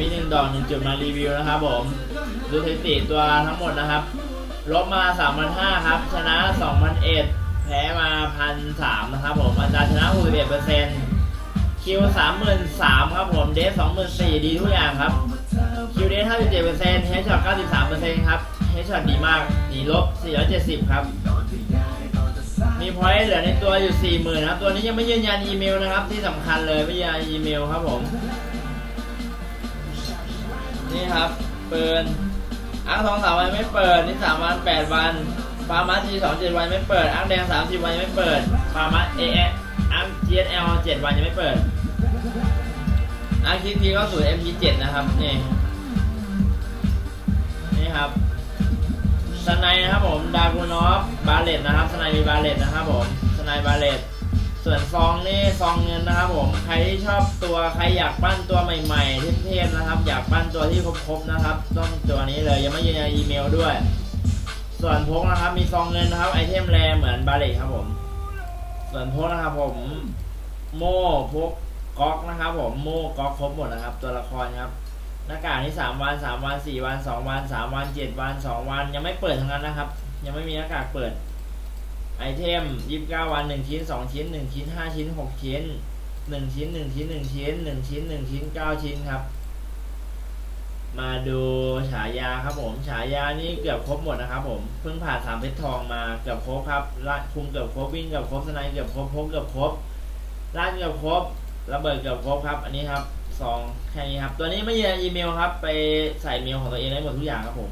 มีหนึ่งดอกหนึ่งจุดมารีวิวนะครับผมดูสถิติตัวทั้งหมดนะครับลบมา3 0 0ครับ ชนะ2,001แพ้มา1,003นะครับผมอัตราชนะ61%คิว33,000ครับผมเดฟ24,000ดีทุกอย่างครับคิวเดฟ57%เฮดช็อต93%ครับเฮดช็อตดีมากหนีลบ470 ครับ มีพอยต์เหลือในตัวอยู่ 40,000นะครับ ตัวนี้ยังไม่ยืนยันอีเมลนะครับ ที่สำคัญเลยไม่ยืนยันอีเมลครับผม ครับปืนอังทองสามวันไม่เปิดนี่สามวันแปดวันฟาร์มัสทีสองเจ็ดวันไม่เปิดอังแดงสามสิบวันยังไม่เปิดฟาร์มัสเอเอังจีเอลเจ็ดวันยังไม่เปิดอังคิพีก็สูตรเอ็มพีเจ็ดนะครับนี่นี่ครับสไนนะครับผมดากูนอฟบาเลตนะครับสไนมีบาเลตนะครับผมสไนบาเลต ส่วนฟองนี่ฟองเงินนะครับผมใครที่ชอบตัวใครอยากปั้นตัวใหม่ๆเทพๆนะครับ อยากปั้นตัวที่ครบๆนะครับ ต้องตัวนี้เลยยังไม่ยืนยันอีเมลด้วย ส่วนพกนะครับมีฟองเงินนะครับไอเทมแรเหมือนบาเล็กครับผม ส่วนพกนะครับผมโม่พกก๊อกนะครับผมโม่ก๊อกครบหมดนะครับ ตัวละครครับหน้ากากนี่สามวันสามวันสี่วันสองวันสามวันเจ็ดวันสองวัน ยังไม่เปิดทั้งนั้นนะครับ ยังไม่มีหน้ากากเปิด ไอเทมยี่สิบเก้าวันหนึ่งชิ้นสองชิ้นหนึ่งชิ้นห้าชิ้นหกชิ้นหนึ่งชิ้นหนึ่งชิ้นหนึ่งชิ้นหนึ่งชิ้นหนึ่งชิ้นเก้าชิ้นครับ มาดูฉายาครับผมฉายานี่เกือบครบหมดนะครับผมเพิ่งผ่านสามเพชรทองมาเกือบครบครับลาดคุมเกือบครบวิ่งเกือบครบสไนเกือบครบพกเกือบครบล่านเกือบครบระเบิดเกือบครบครับ อันนี้ครับสองแค่นี้ครับ ตัวนี้ไม่ยืนยันอีเมลครับ ไปใส่เมลของตัวเองได้หมดทุกอย่างครับผม